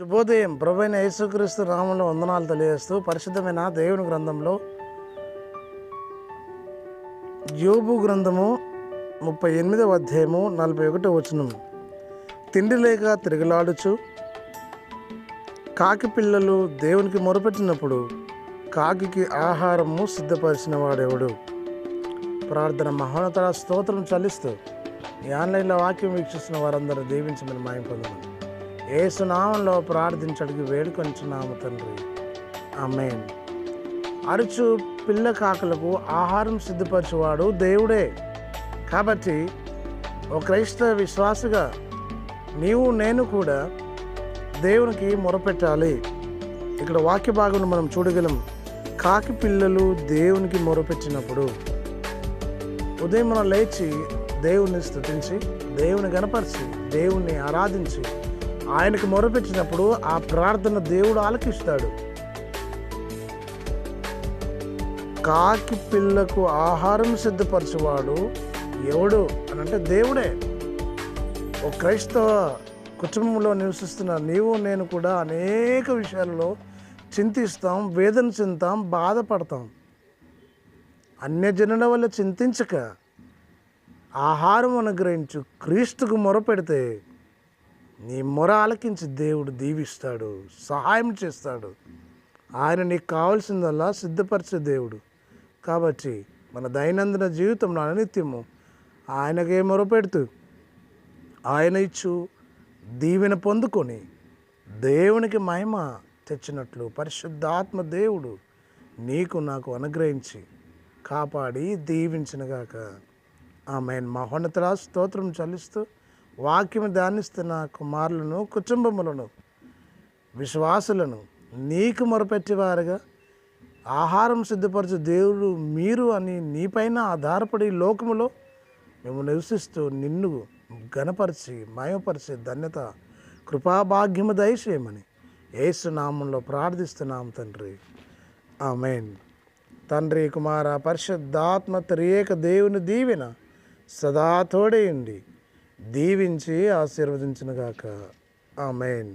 శుభోదయం. ప్రభైన యేసుక్రీస్తు రాముల వందనాలు తెలియజేస్తూ పరిశుద్ధమైన దేవుని గ్రంథంలో యోబు గ్రంథము ముప్పై ఎనిమిదవ అధ్యాయము నలభై ఒకటో వచనం. తిండి లేక తిరగలాడుచు కాకి పిల్లలు దేవునికి మొరపెట్టినప్పుడు కాకి ఆహారము సిద్ధపరిచిన వాడేవుడు? ప్రార్థన మహోన్నత స్తోత్రం చలిస్తూ ఈ ఆన్లైన్లో వాక్యం వీక్షిస్తున్న వారందరూ దీవించమని మాయం పొందమని. ఏసునామంలో ప్రార్థించడానికి వేడుకొంచున్నాము తండ్రి. ఆమెన్. అరుచు పిల్ల కాకులకు ఆహారం సిద్ధపరిచేవాడు దేవుడే. కాబట్టి ఒక క్రైస్తవ విశ్వాసగా నీవు నేను కూడా దేవునికి మొరపెట్టాలి. ఇక్కడ వాక్య భాగంలో మనం చూడగలం కాకి పిల్లలు దేవునికి మొరపెట్టినప్పుడు. ఉదయం మనం లేచి దేవుని స్థుతించి దేవుని గనపరిచి దేవుణ్ణి ఆరాధించి ఆయనకు మొరపెట్టినప్పుడు ఆ ప్రార్థన దేవుడు ఆలకిస్తాడు. కాకి పిల్లకు ఆహారం సిద్ధపరచువాడు ఎవడు అని అంటే దేవుడే. ఓ క్రైస్తవ కుటుంబంలో నివసిస్తున్న నీవు నేను కూడా అనేక విషయాల్లో చింతిస్తాం వేదన చెందుతాం బాధపడతాం. అన్యజనుల వల్ల చింతించక ఆహారం అనుగ్రహించు క్రీస్తుకు మొరపెడితే నీ మొర ఆలకించి దేవుడు దీవిస్తాడు సహాయం చేస్తాడు. ఆయన నీకు కావాల్సిందల్లా సిద్ధపరిచే దేవుడు. కాబట్టి మన దైనందిన జీవితంలో అనిత్యము ఆయనకే మొరపెడుతూ ఆయన ఇచ్చు దీవెన పొందుకొని దేవునికి మహిమ తెచ్చినట్లు పరిశుద్ధాత్మ దేవుడు నీకు నాకు అనుగ్రహించి కాపాడి దీవించినగాక. ఆమె మహోన్నతరా స్తోత్రం చలిస్తూ వాక్యం దానిస్తున్న కుమారులను కుటుంబములను విశ్వాసులను నీకు మొరపెట్టేవారుగా. ఆహారం సిద్ధపరచు దేవుడు మీరు అని నీపైన ఆధారపడి లోకములో మేము నివసిస్తూ నిన్ను గణపరిచి మయపరిచే ధన్యత కృపాభాగ్యము దయచేయమని ఏసునామంలో ప్రార్థిస్తున్నాం తండ్రి. ఆమెన్. తండ్రి కుమార పరిశుద్ధాత్మ త్రియేక దేవుని దీవెన సదా తోడేయండి. దీవించి ఆశీర్వదించినగాక మెయిన్